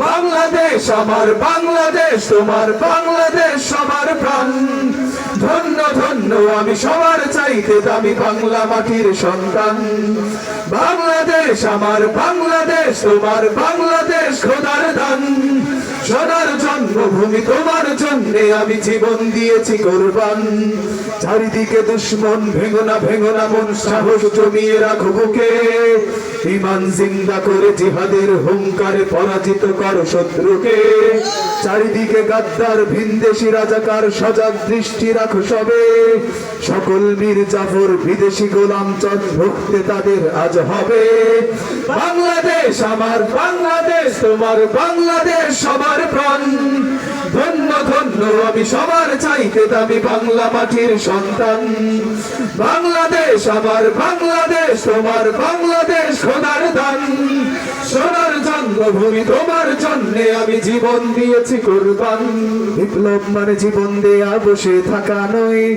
বাংলাদেশ আমার বাংলাদেশ তোমার বাংলাদেশ আমার প্রাণ। ধন্য ধন্য আমি সবার চাইতে দামি বাংলা মাটির সন্তান। বাংলাদেশ আমার বাংলাদেশ, তোমার বাংলাদেশ খোদার দান। সোনার জন্মভূমি তোমার জন্যে আমি জীবন দিয়েছি কোরবান। চারিদিকে দুশ্মন, ভেঙনা ভেঙনা, মন সাহস জমিয়ে রাখো বুকে। ইমান জিন্দা করে জিহাদের হুঙ্কারে পরাজিত কর শত্রুকে। চারিদিকে গাদ্দার, ভিনদেশি রাজাকার, সজাগ দৃষ্টি রাখো সবে। সকল মীর জাফর বিদেশি গোলাম চট ভুগতে তাদের আজ হবে। বাংলাদেশ আমার, বাংলাদেশ তোমার, বাংলাদেশ সবার প্রাণ। ধন্য ধন্য, আমি সবার চাইতে দামি বাংলা মাটির সন্তান। বাংলাদেশ আমার, বাংলাদেশ তোমার, বাংলাদেশ খোদার দান। সোনার জন্মভূমি তোমার জন্যে আমি জীবন দিয়েছি কোরবান। বিপ্লব মানে জীবন দেয়া, বসে থাকা নয়।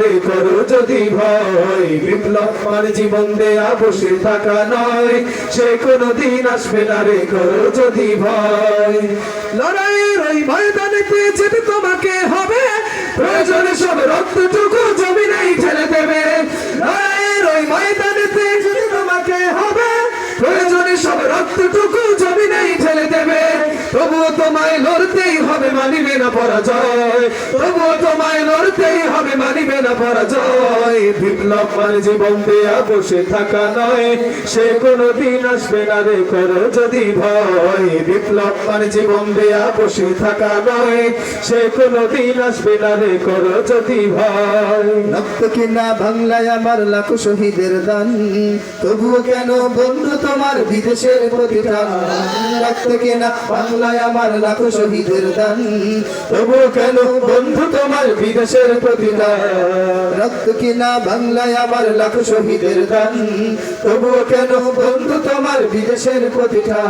রে করো যদি ভয়, বিপ্লব মানে জীবন দেয়া বসে থাকা নয়। সে কোনদিন আসবে না রে, করো যদি ভয়। লড়াইয়ের ওই ময়দানে যেতে তোমাকে হবে? প্রয়োজনে সব রক্তটুকু জমিনেই ঠেলে দেবে। লড়াইয়ের ওই ময়দানে যেতে তোমাকে হবে? প্রয়োজনে সব রক্তটুকু জমিনেই ঠেলে দেবে। তবুও তোমায় লড়তেই হবে, মানিবে না পরাজয়। তবুও তোমায় লড়তেই হবে, মানিবে না পরাজয়। বিপ্লব মানে জীবন দেয়া, বসে থাকা নয়। সে কোনো দিন আসবে না রে করো যদি ভয়। বিপ্লব মানে জীবন দেয়া, বসে থাকা নয়। সে কোনো দিন আসবে না রে করো যদি ভয়। রক্ত কিনা বাংলায় আমার লাখো শহীদের দান। তবুও কেন বন্ধু তোমার বিদেশের প্রতিটা রক্ত কিনা বাংলায় আমার লাখো শহীদের দান। তবুও কেন বন্ধু তোমার বিদেশের প্রতিটা? রক্ত কিনা বাংলায় আমার লাখো শহীদের দান। তবুও কেন বন্ধু তোমার বিদেশের প্রতিটা?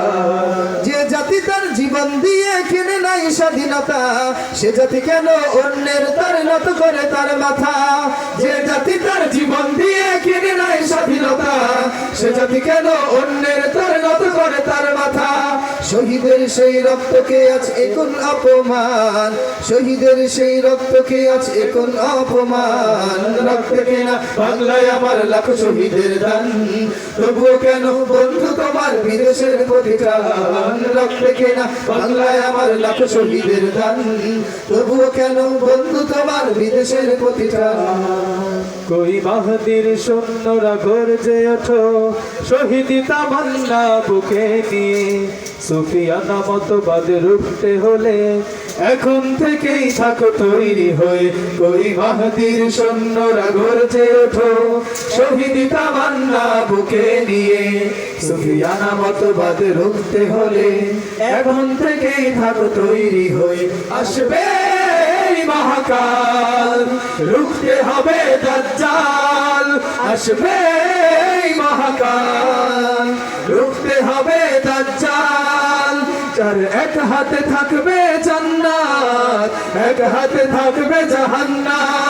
যে জাতি তার জীবন দিয়ে কিনে নাই স্বাধীনতা, সে জাতি কেন অন্যের তার নত করে তার মাথা? যে জাতি তার জীবন দিয়ে কিনে নাই স্বাধীনতা, সে জাতি কেন সেই রক্তকে আজ এখন অপমান। শহীদের সেই রক্তকে আজ এখন অপমান। রক্ত কেনা বাংলায় আমার লাখ শহীদের দান। তবুও কেন বন্ধু তোমার বিদেশের প্রতিটান রক্ত কেনা বাংলায় আমার লাখ শহীদের দান। তবুও কেন বন্ধু তোমার বিদেশের প্রতিটান কই বাহাদির সৈন্যরা গর্জে ওঠো। শহীদ তামান্না বুকে নিয়ে সুফিয়ানা মতবাদ রুখতে হলে এখন থেকেই থাকো তৈরি হয়ে। কই বাহাদির সৈন্যরা গর্জে ওঠো, শহীদ তামান্না বুকে নিয়ে। সুফিয়ানা মতবাদ রুখতে হলে এখন থেকেই থাকো তৈরি হয়ে। আসবে মহাকাল, রুখতে হবে দাজ্জাল। আসবে মহাকাল, রুখতে হবে দাজ্জাল। যার এক হাতে থাকবে জান্নাত এক হাতে থাকবে জাহান্নাম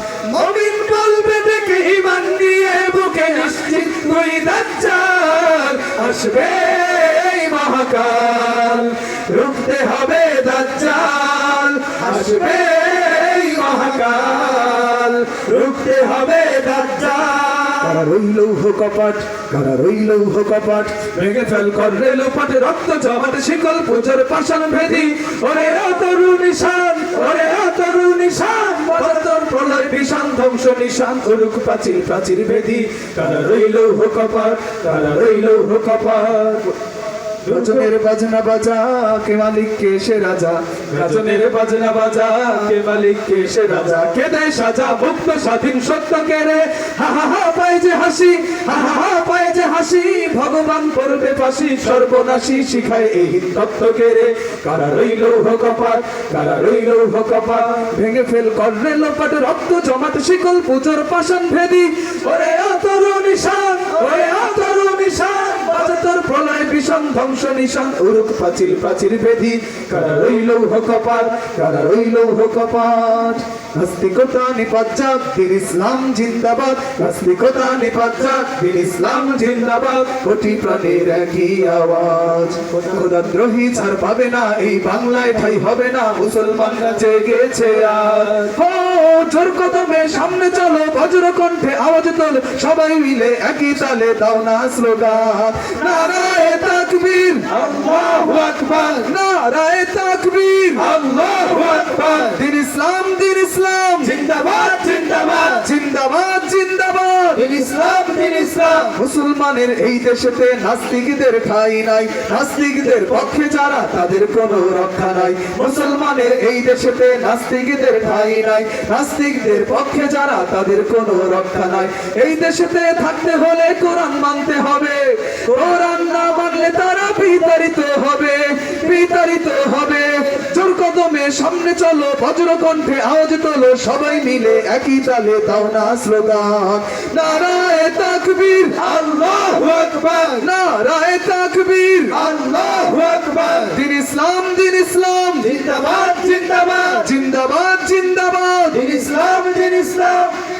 মমিন বলবে দেখে ইমান নিয়ে বুকে নিশ্চিত তুই দাজ্জাল আসবে মহাকাল। রুখতে হবে দাজ্জাল, আসবে মহাকাল। রুখতে হবে দাজ্জাল তারা রইল কপাট তারা রইল কপাট। ভেঙে ফেল কর করলে লোপাটে রক্ত জমাট শিকল পুজোর পাশান ভেদি। ওরে অতরু নিশান ওরে অতরু নিশান। বদর প্রলয় ভীষণ ধ্বংস নিশান উরুক প্রাচীর প্রাচীর ভেদি। তারা রইল কপাট তারা রইল কপাট। গাজনের বাজনা বাজা কে মালিক কে সে রাজা গাজনের বাজনা বাজা, কে মালিক, কে সে রাজা? কে দেয় সাজা? মুক্ত স্বাধীন সত্য কে রে? হা হা হা, পায় যে হাসি, হা হা হা, পায় যে হাসি, ভগবান করবে ফাঁসি, সর্বনাশী শিখায় এই তত্ত্ব কে রে? কারা রইল কপাট কারা রইল কপাট ভেঙে ফেল করলে লোপাট, রক্ত জমাট, শিকল পুজোর পাশান ভেদি। ওরে অতরু নিশান, ওরে অতরু নিশান প্রলয় ভীষণ ধ্বংস নিশান, উরুক প্রাচীর প্রাচীর বেধি কারা রইল কপাট কারা রইল কপাট। আওয়াজ ছাড় পাবে না এই বাংলায় ঠাই হবে না মুসলমানরা জেগেছে জোর কদমে সামনে চলো বজ্র কণ্ঠে আওয়াজ তোল সবাই মিলে একই তালে দাও না স্লোগান নারায়ে তাকবীর নারায়ে তাকবীর দিন ইসলাম দিন ইসলাম জিন্দাবাদ জিন্দাবাদ। জিন্দাবাদ জিন্দাবাদ। দিন ইসলাম দিন ইসলাম। মুসলমানের এই দেশেতে নাস্তিকদের ঠাই নাই। নাস্তিকদের পক্ষে যারা তাদের কোনো রক্ষা নাই। মুসলমানের এই দেশেতে নাস্তিকদের ঠাই নাই। নাস্তিকদের পক্ষে যারা তাদের কোনো রক্ষা নাই। এই দেশেতে থাকতে হলে কোরআন মানতে হবে। কোরআন না মানলে তারা বিতাড়িত হবে। বিতাড়িত সামনে চলো বজ্র কণ্ঠে আওয়াজ তোলো সবাই মিলে একই তালে দাও না স্লোগান নারায় তাকবীর আল্লাহু আকবার। নারায় তাকবীর আল্লাহু আকবার। দিন ইসলাম দিন ইসলাম। জিন্দাবাদ জিন্দাবাদ। জিন্দাবাদ জিন্দাবাদ। দিন ইসলাম দিন ইসলাম।